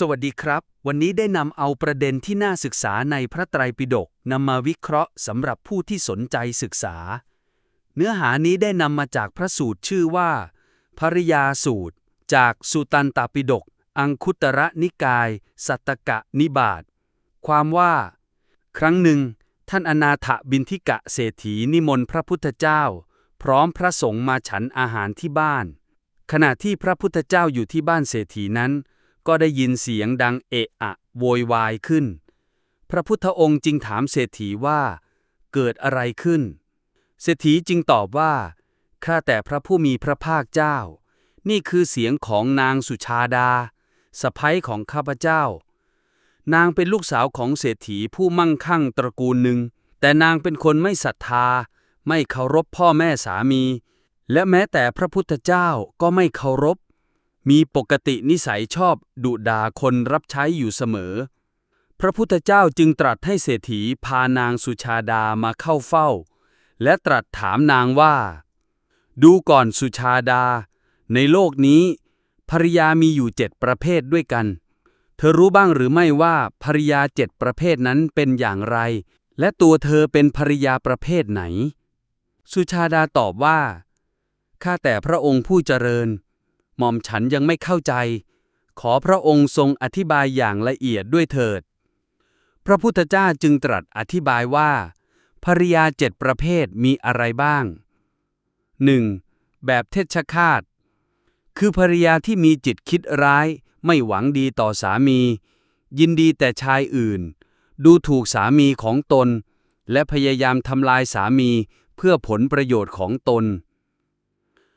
สวัสดีครับ วันนี้ได้นำเอาประเด็นที่น่าศึกษาในพระไตรปิฎกนำมาวิเคราะห์สำหรับผู้ที่สนใจศึกษา เนื้อหานี้ได้นำมาจากพระสูตรชื่อว่า ภริยาสูตร จากสุตันตปิฎกอังคุตระนิกาย สัตตกะนิบาตความว่า ครั้งหนึ่ง ท่านอนาถบินทิกะเศรษฐีนิมนต์พระพุทธเจ้า พร้อมพระสงฆ์มาฉันอาหารที่บ้าน ขณะที่พระพุทธเจ้าอยู่ที่บ้านเศรษฐีนั้น ก็ได้ยินเสียงดังเอะอะโวยวายขึ้น พระพุทธองค์จึงถามเศรษฐีว่า เกิดอะไรขึ้น เศรษฐีจึงตอบว่า ข้าแต่พระผู้มีพระภาคเจ้า นี่คือเสียงของนางสุชาดาสะพ้ยของข้าพเจ้า นางเป็นลูกสาวของเศรษฐีผู้มั่งคั่งตระกูลหนึ่ง แต่นางเป็นคนไม่ศรัทธา ไม่เคารพพ่อแม่สามี และแม้แต่พระพุทธเจ้าก็ไม่เคารพ มีปกตินิสัยชอบดุด่าคนรับใช้อยู่เสมอ พระพุทธเจ้าจึงตรัสให้เศรษฐีพานางสุชาดามาเข้าเฝ้า และตรัสถามนางว่า ดูก่อนสุชาดา ในโลกนี้ ภริยามีอยู่เจ็ดประเภทด้วยกัน เธอรู้บ้างหรือไม่ว่าภริยาเจ็ดประเภทนั้นเป็นอย่างไร และตัวเธอเป็นภริยาประเภทไหน สุชาดาตอบว่าข้าแต่พระองค์ผู้เจริญ หม่อมฉันยังไม่เข้าใจ ขอพระองค์ทรงอธิบายอย่างละเอียดด้วยเถิด พระพุทธเจ้าจึงตรัสอธิบายว่าภริยาเจ็ดประเภทมีอะไรบ้าง 1. แบบเทชคาต คือภริยาที่มีจิตคิดร้าย ไม่หวังดีต่อสามี ยินดีแต่ชายอื่น ดูถูกสามีของตน และพยายามทำลายสามีเพื่อผลประโยชน์ของตน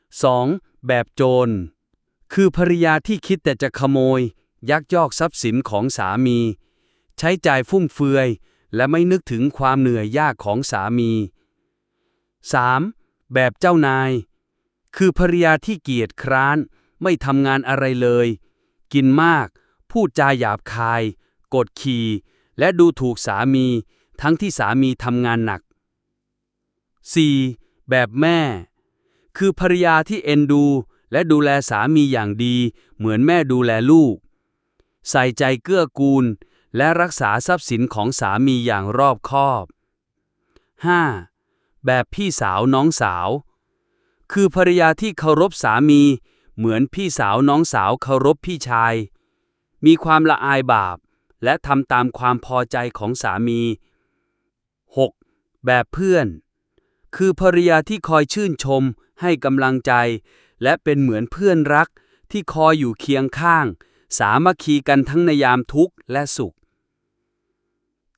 2. แบบโจร คือภริยาที่คิดแต่จะขโมย ยักยอกทรัพย์สินของสามี ใช้จ่ายฟุ่มเฟือย และไม่นึกถึงความเหนื่อยยากของสามี 3. แบบเจ้านาย คือภริยาที่เกียจคร้าน ไม่ทำงานอะไรเลย กินมาก พูดจาหยาบคาย กดขี่ และดูถูกสามี ทั้งที่สามีทำงานหนัก 4. แบบแม่ คือภริยาที่เอ็นดู และดูแลสามีอย่างดี เหมือนแม่ดูแลลูก ใส่ใจเกื้อกูล และรักษาทรัพย์สินของสามีอย่างรอบคอบ 5. แบบพี่สาวน้องสาว คือภริยาที่เคารพสามี เหมือนพี่สาวน้องสาวเคารพพี่ชาย มีความละอายบาป และทำตามความพอใจของสามี 6. แบบเพื่อน คือภริยาที่คอยชื่นชมให้กำลังใจ และเป็นเหมือนเพื่อนรักที่คอยอยู่เคียงข้าง สามัคคีกันทั้งในยามทุกข์และสุข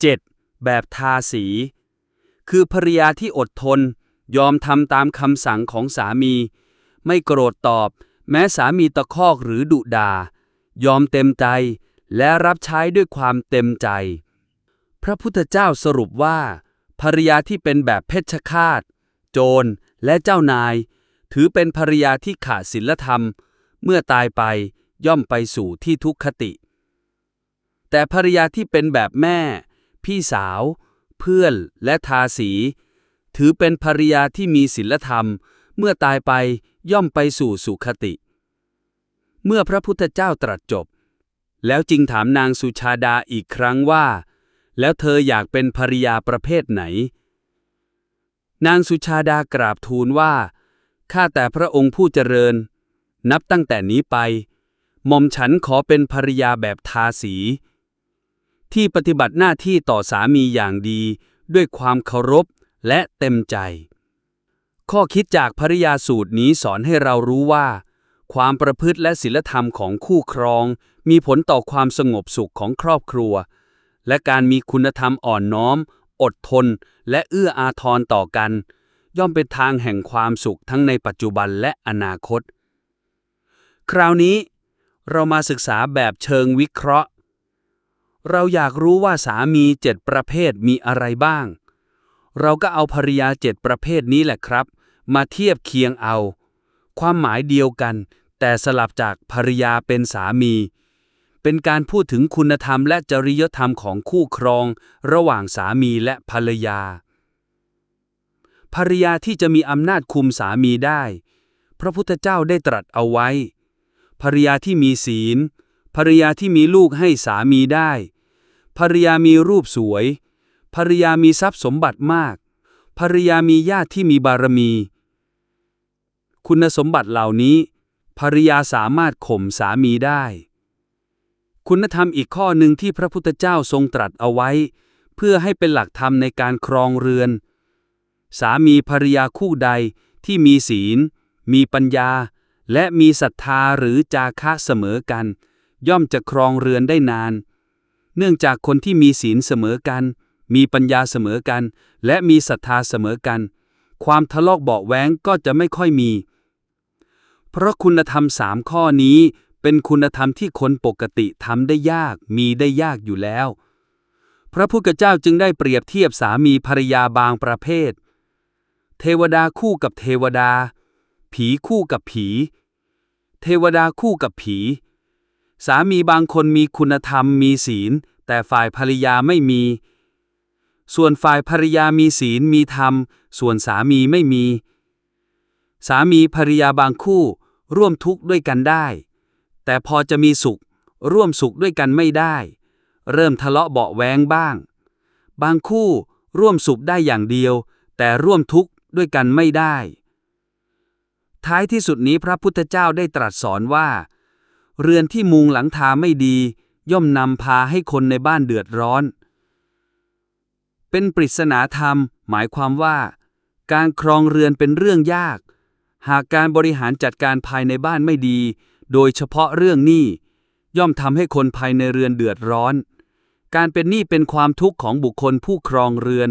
7. แบบทาสี คือภริยาที่อดทน ยอมทำตามคำสั่งของสามี ไม่โกรธตอบ แม้สามีตะคอกหรือดุดา ยอมเต็มใจ และรับใช้ด้วยความเต็มใจ พระพุทธเจ้าสรุปว่า ภริยาที่เป็นแบบเพชฌฆาต โจรและเจ้านาย ถือเป็นภริยาที่ขาดศีลธรรม เมื่อตายไปย่อมไปสู่ที่ทุกขติ แต่ภริยาที่เป็นแบบแม่ พี่สาว เพื่อนและทาสี ถือเป็นภริยาที่มีศีลธรรม เมื่อตายไปย่อมไปสู่สุขติ เมื่อพระพุทธเจ้าตรัสจบ แล้วจึงถามนางสุชาดาอีกครั้งว่า แล้วเธออยากเป็นภริยาประเภทไหน นางสุชาดากราบทูลว่า ข้าแต่พระองค์ผู้เจริญ นับตั้งแต่นี้ไป หม่อมฉันขอเป็นภริยาแบบทาสี ที่ปฏิบัติหน้าที่ต่อสามีอย่างดีด้วยความเคารพและเต็มใจ ข้อคิดจากภริยาสูตรนี้สอนให้เรารู้ว่า ความประพฤติและศีลธรรมของคู่ครอง มีผลต่อความสงบสุขของครอบครัว และการมีคุณธรรมอ่อนน้อม อดทน และเอื้ออาทรต่อกัน ย่อมเป็นทางแห่งความสุขทั้งในปัจจุบันและอนาคต คราวนี้เรามาศึกษาแบบเชิงวิเคราะห์ เราอยากรู้ว่าสามีเจ็ดประเภทมีอะไรบ้าง เราก็เอาภริยาเจ็ดประเภทนี้แหละครับ มาเทียบเคียงเอา ความหมายเดียวกัน แต่สลับจากภริยาเป็นสามี เป็นการพูดถึงคุณธรรมและจริยธรรมของคู่ครอง ระหว่างสามีและภรรยา ภรรยาที่จะมีอำนาจคุมสามีได้ พระพุทธเจ้าได้ตรัสเอาไว้ ภรรยาที่มีศีล ภรรยาที่มีลูกให้สามีได้ ภรรยามีรูปสวย ภรรยามีทรัพย์สมบัติมาก ภรรยามีญาติที่มีบารมี คุณสมบัติเหล่านี้ ภรรยาสามารถข่มสามีได้ คุณธรรมอีกข้อหนึ่งที่พระพุทธเจ้าทรงตรัสเอาไว้ เพื่อให้เป็นหลักธรรมในการครองเรือน สามีภรรยาคู่ใดที่มีศีล มีปัญญา และมีศรัทธาหรือจาคะเสมอกัน ย่อมจะครองเรือนได้นาน เนื่องจากคนที่มีศีลเสมอกัน มีปัญญาเสมอกัน และมีศรัทธาเสมอกัน ความทะเลาะเบาะแว้งก็จะไม่ค่อยมี เพราะคุณธรรมสามข้อนี้เป็นคุณธรรมที่คนปกติทำได้ยากมีได้ยากอยู่แล้ว พระพุทธเจ้าจึงได้เปรียบเทียบสามีภรรยาบางประเภท เทวดาคู่กับเทวดา ผีคู่กับผี เทวดาคู่กับผี สามีบางคนมีคุณธรรมมีศีล แต่ฝ่ายภรรยาไม่มี ส่วนฝ่ายภรรยามีศีลมีธรรม ส่วนสามีไม่มี สามีภรรยาบางคู่ร่วมทุกข์ด้วยกันได้ แต่พอจะมีสุข ร่วมสุขด้วยกันไม่ได้ เริ่มทะเลาะเบาแว้งบ้าง บางคู่ร่วมสุขได้อย่างเดียว แต่ร่วมทุกข์ ด้วยกันไม่ได้ ท้ายที่สุดนี้พระพุทธเจ้าได้ตรัสสอนว่า เรือนที่มุงหลังคาไม่ดี ย่อมนำพาให้คนในบ้านเดือดร้อน เป็นปริศนาธรรม หมายความว่า การครองเรือนเป็นเรื่องยาก หากการบริหารจัดการภายในบ้านไม่ดี โดยเฉพาะเรื่องหนี้ย่อมทำให้คนภายในเรือนเดือดร้อน การเป็นหนี้เป็นความทุกข์ของบุคคลผู้ครองเรือน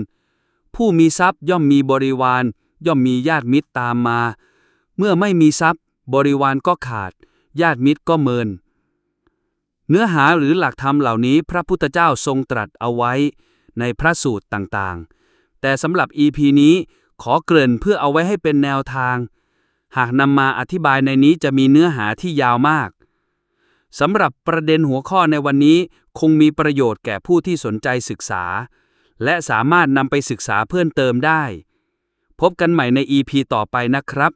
ผู้มีทรัพย์ย่อมมีบริวาร ย่อมมีญาติมิตรตามมา เมื่อไม่มีทรัพย์ บริวารก็ขาด ญาติมิตรก็เมิน เนื้อหาหรือหลักธรรมเหล่านี้พระพุทธเจ้าทรงตรัสเอาไว้ในพระสูตรต่างๆ แต่สำหรับ EP นี้ขอเกริ่นเพื่อเอาไว้ให้เป็นแนวทาง หากนำมาอธิบายในนี้จะมีเนื้อหาที่ยาวมากสำหรับประเด็นหัวข้อในวันนี้คงมีประโยชน์แก่ผู้ที่สนใจศึกษา และสามารถนำไปศึกษาเพิ่มเติมได้ พบกันใหม่ใน EP ต่อไปนะครับ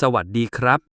สวัสดีครับ